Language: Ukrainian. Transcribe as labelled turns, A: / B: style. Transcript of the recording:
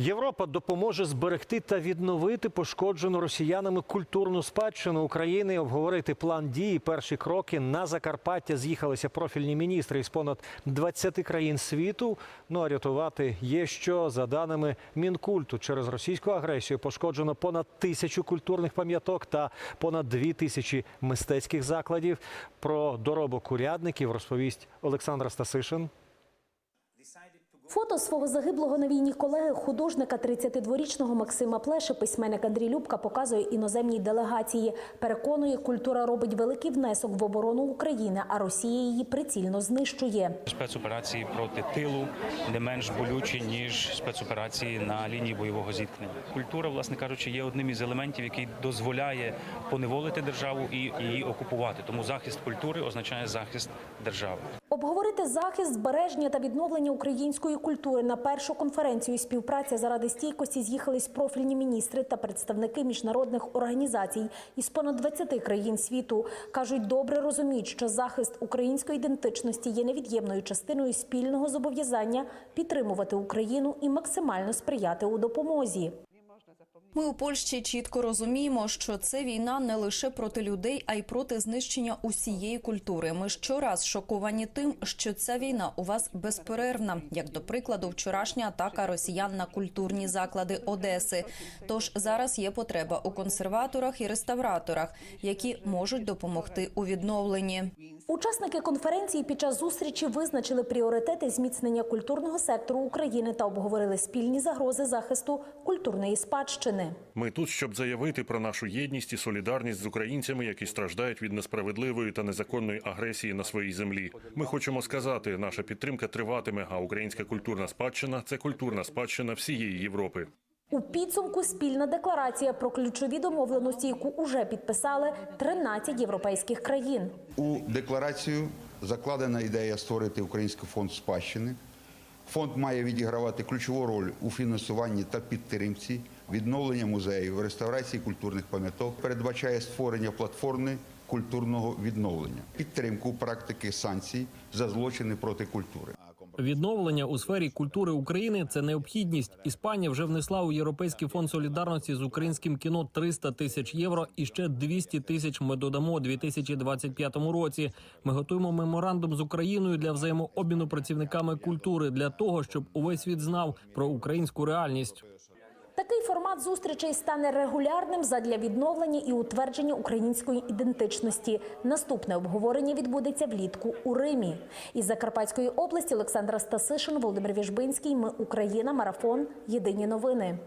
A: Європа допоможе зберегти та відновити пошкоджену росіянами культурну спадщину України. Обговорити план дії. Перші кроки на Закарпаття з'їхалися профільні міністри із понад 20 країн світу. Ну а рятувати є що за даними мінкульту через російську агресію пошкоджено понад тисячу культурних пам'яток та понад дві тисячі мистецьких закладів. Про доробок урядників розповість Олександр Стасишин.
B: Фото свого загиблого на війні колеги, художника 32-річного Максима Плеши, письменник Андрій Любка показує іноземній делегації. Переконує, культура робить великий внесок в оборону України, а Росія її прицільно знищує.
C: Спецоперації проти тилу не менш болючі ніж спецоперації на лінії бойового зіткнення. Культура, власне кажучи, є одним із елементів, який дозволяє поневолити державу і її окупувати. Тому захист культури означає захист держави.
B: Обговорити захист, збереження та відновлення української культури на першу конференцію співпраця заради стійкості з'їхались профільні міністри та представники міжнародних організацій із понад 20 країн світу. кажуть, добре розуміють, що захист української ідентичності є невід'ємною частиною спільного зобов'язання підтримувати Україну і максимально сприяти у допомозі.
D: Ми у Польщі чітко розуміємо, що це війна не лише проти людей, а й проти знищення усієї культури. Ми щораз шоковані тим, що ця війна у вас безперервна, як до прикладу, вчорашня атака росіян на культурні заклади Одеси. Тож зараз є потреба у консерваторах і реставраторах, які можуть допомогти у відновленні.
B: Учасники конференції під час зустрічі визначили пріоритети зміцнення культурного сектору України та обговорили спільні загрози захисту культурної спадщини.
E: Ми тут, щоб заявити про нашу єдність і солідарність з українцями, які страждають від несправедливої та незаконної агресії на своїй землі. Ми хочемо сказати, наша підтримка триватиме, а українська культурна спадщина це культурна спадщина всієї Європи.
B: У підсумку спільна декларація про ключові домовленості, яку уже підписали 13 європейських країн.
F: У декларацію закладена ідея створити Український фонд спадщини. Фонд має відігравати ключову роль у фінансуванні та підтримці відновлення музеїв, реставрації культурних пам'яток, передбачає створення платформи культурного відновлення, підтримку практики санкцій за злочини проти культури.
G: Відновлення у сфері культури України це необхідність. Іспанія вже внесла у Європейський фонд солідарності з українським кіно 300 тисяч євро і ще 200 тисяч ми додамо у 2025 році. Ми готуємо меморандум з Україною для взаємообміну працівниками культури для того, щоб увесь світ знав про українську реальність.
B: Такий формат зустрічей стане регулярним задля відновлення і утвердження української ідентичності. Наступне обговорення відбудеться влітку у Римі. Із Закарпатської області Олександра Стасишин, Володимир Віжбинський. Ми Україна. Марафон. Єдині новини.